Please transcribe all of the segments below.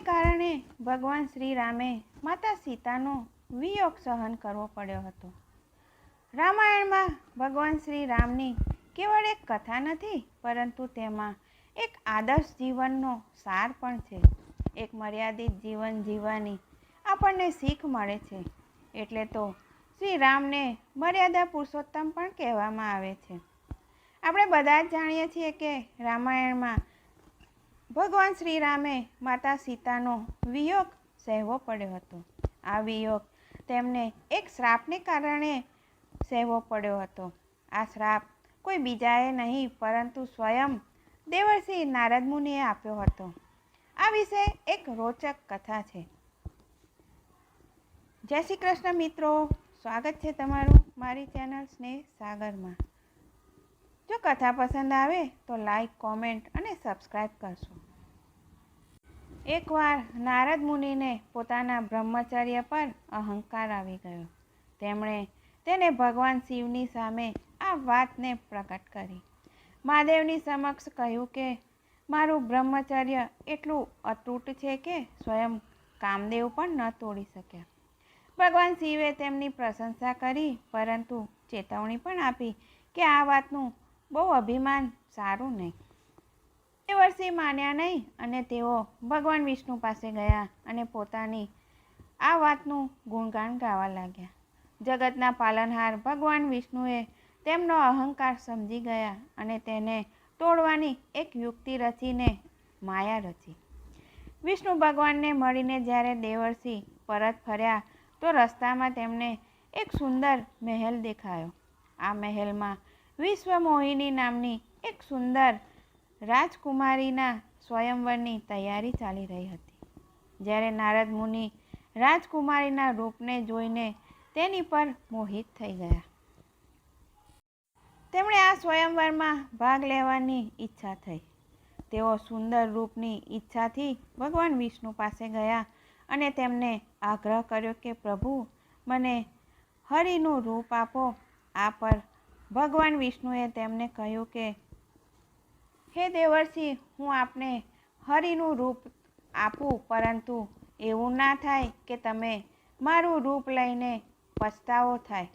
કારણે ભગવાન શ્રી રામે માતા સીતાનો વિયોગ સહન કરવો પડ્યો હતો. રામાયણમાં ભગવાન શ્રી રામની કેવળ એક કથા નથી, પરંતુ તેમાં એક આદર્શ જીવનનો સાર પણ છે. એક મર્યાદિત જીવન જીવવાની આપણને શીખ મળે છે, એટલે તો શ્રી રામને મર્યાદા પુરુષોત્તમ પણ કહેવામાં આવે છે. આપણે બધા જ જાણીએ છીએ કે રામાયણમાં ભગવાન શ્રી રામે માતા સીતાનો વિયોગ સહેવો પડ્યો હતો. આ વિયોગ તેમને એક શ્રાપને કારણે સહેવો પડ્યો હતો. આ શ્રાપ કોઈ બીજાએ નહીં, પરંતુ સ્વયં દેવર્ષિ નારદ મુનિએ આપ્યો હતો. આ વિશે એક રોચક કથા છે. જય શ્રી કૃષ્ણ મિત્રો, સ્વાગત છે તમારું મારી ચેનલ સ્નેહ સાગરમાં. જો કથા પસંદ આવે તો લાઈક કોમેન્ટ અને સબસ્ક્રાઈબ કરશો. એકવાર નારદ મુનિને પોતાના બ્રહ્મચર્ય પર અહંકાર આવી ગયો. તેમણે તેને ભગવાન શિવની સામે આ વાતને પ્રગટ કરી. મહાદેવની સમક્ષ કહ્યું કે, મારું બ્રહ્મચર્ય એટલું અતૂટ છે કે સ્વયં કામદેવ પણ ન તોડી શક્યા ભગવાન શિવે તેમની પ્રશંસા કરી, પરંતુ ચેતવણી પણ આપી કે આ વાતનું બહુ અભિમાન, સારું નહીં. તે વર્ષે માન્યા નહીં અને તેઓ ભગવાન વિષ્ણુ પાસે ગયા અને પોતાની આ વાતનું ગુણગાન ગાવા લાગ્યા. જગતના પાલનહાર ભગવાન વિષ્ણુએ તેમનો અહંકાર સમજી ગયા અને તેને તોડવાની એક યુક્તિ રચીને માયા રચી. વિષ્ણુ ભગવાનને મળીને જ્યારે દેવર્ષિ પરત ફર્યા તો રસ્તામાં તેમને એક સુંદર મહેલ દેખાયો. આ મહેલમાં વિશ્વમોહિની નામની એક સુંદર રાજકુમારીના સ્વયંવરની તૈયારી ચાલી રહી હતી. જ્યારે નારદ મુનિ રાજકુમારીના રૂપને જોઈને તેની પર મોહિત થઈ ગયા. તેમણે આ સ્વયંવરમાં ભાગ લેવાની ઈચ્છા થઈ. તેઓ સુંદર રૂપની ઈચ્છાથી ભગવાન વિષ્ણુ પાસે ગયા અને તેમને આગ્રહ કર્યો કે, પ્રભુ, મને હરિનું રૂપ આપો. આ પર ભગવાન વિષ્ણુએ તેમને કહ્યું કે, હે દેવર્ષિ, હું આપને હરિનું રૂપ આપું, પરંતુ એવું ના થાય કે તમે મારું રૂપ લઈને પછતાવો થાય.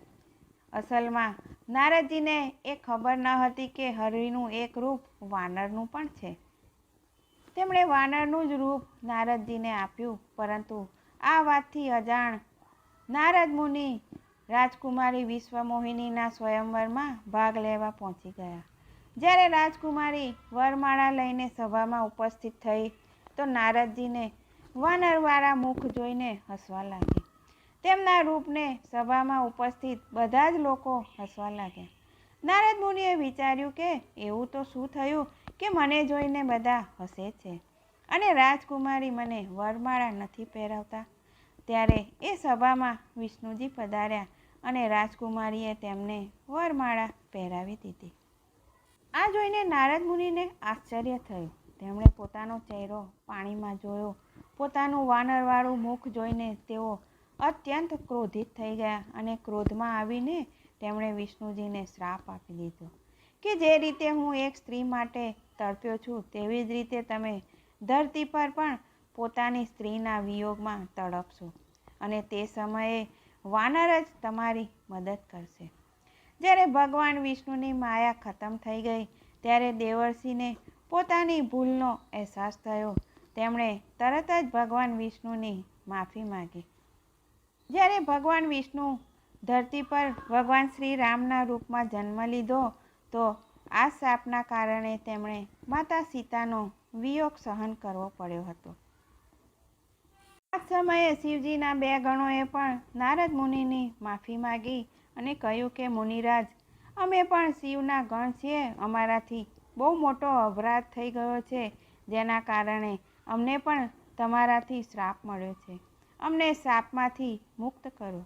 અસલમાં, નારદજીને એ ખબર ન હતી કે હરિનું એક રૂપ વાનરનું પણ છે. તેમણે વાનરનું જ રૂપ નારદજીને આપ્યું, પરંતુ આ વાતથી અજાણ નારદ મુનિ રાજકુમારી વિશ્વમોહિનીના સ્વયંવરમાં ભાગ લેવા પહોંચી ગયા. જ્યારે રાજકુમારી વરમાળા લઈને સભામાં ઉપસ્થિત થઈ, તો નારદજીને વાનરવાળા મુખ જોઈને હસવા લાગી તેમના રૂપને સભામાં ઉપસ્થિત બધા જ લોકો હસવા લાગ્યા. નારદ મુનિએ વિચાર્યું કે એવું તો શું થયું કે મને જોઈને બધા હસે છે અને રાજકુમારી મને વરમાળા નથી પહેરાવતા? ત્યારે એ સભામાં વિષ્ણુજી પધાર્યા અને રાજકુમારીએ તેમને વરમાળા પહેરાવી દીધી. આ જોઈને નારદ મુનિને આશ્ચર્ય થયું. તેમણે પોતાનો ચહેરો પાણીમાં જોયો. પોતાનું વાનરવાળું મુખ જોઈને તેઓ અત્યંત ક્રોધિત થઈ ગયા અને ક્રોધમાં આવીને તેમણે વિષ્ણુજીને શ્રાપ આપી દીધો કે જે રીતે હું એક સ્ત્રી માટે તડપ્યો છું, તેવી જ રીતે તમે ધરતી પર પણ પોતાની સ્ત્રીના વિયોગમાં તડપશો અને તે સમયે વાનર જ તમારી મદદ કરશે. જ્યારે ભગવાન વિષ્ણુની માયા ખતમ થઈ ગઈ, ત્યારે દેવર્ષિને પોતાની ભૂલનો અહેસાસ થયો. તેમણે તરત જ ભગવાન વિષ્ણુની માફી માગી. જ્યારે ભગવાન વિષ્ણુ ધરતી પર ભગવાન શ્રી રામના રૂપમાં જન્મ લીધો, તો આ શાપના કારણે તેમણે માતા સીતાનો વિયોગ સહન કરવો પડ્યો હતો. આ સમયે શિવજીના બે ગણોએ પણ નારદ મુનિની માફી માગી અને કહ્યું કે, મુનિરાજ, અમે પણ શિવના ગણ છીએ. અમારાથી બહુ મોટો અપરાધ થઈ ગયો છે, જેના કારણે અમને પણ તમારાથી શ્રાપ મળ્યો છે. અમને શ્રાપમાંથી મુક્ત કરો.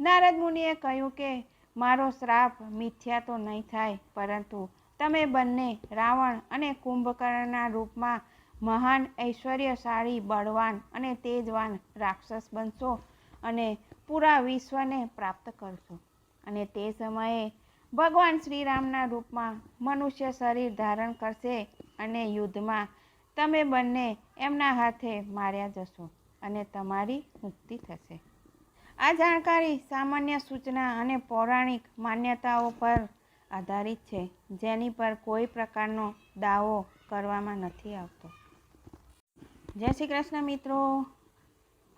નારદ મુનિએ કહ્યું કે, મારો શ્રાપ મિથ્યા તો નહીં થાય, પરંતુ તમે બંને રાવણ અને કુંભકર્ણના રૂપમાં મહાન, ઐશ્વર્યશાળી, બળવાન અને તેજવાન રાક્ષસ બનશો અને પૂરા વિશ્વને પ્રાપ્ત કરશો. અને તે સમયે ભગવાન શ્રીરામના રૂપમાં મનુષ્ય શરીર ધારણ કરશે અને યુદ્ધમાં તમે બંને એમના હાથે માર્યા જશો અને તમારી મુક્તિ થશે. આ જાણકારી સામાન્ય સૂચના અને પૌરાણિક માન્યતાઓ પર આધારિત છે, જેની પર કોઈ પ્રકારનો દાવો કરવામાં નથી આવતો. જય શ્રી કૃષ્ણ મિત્રો.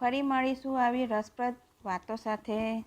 ફરી મળીશું આવી રસપ્રદ વાતો સાથે.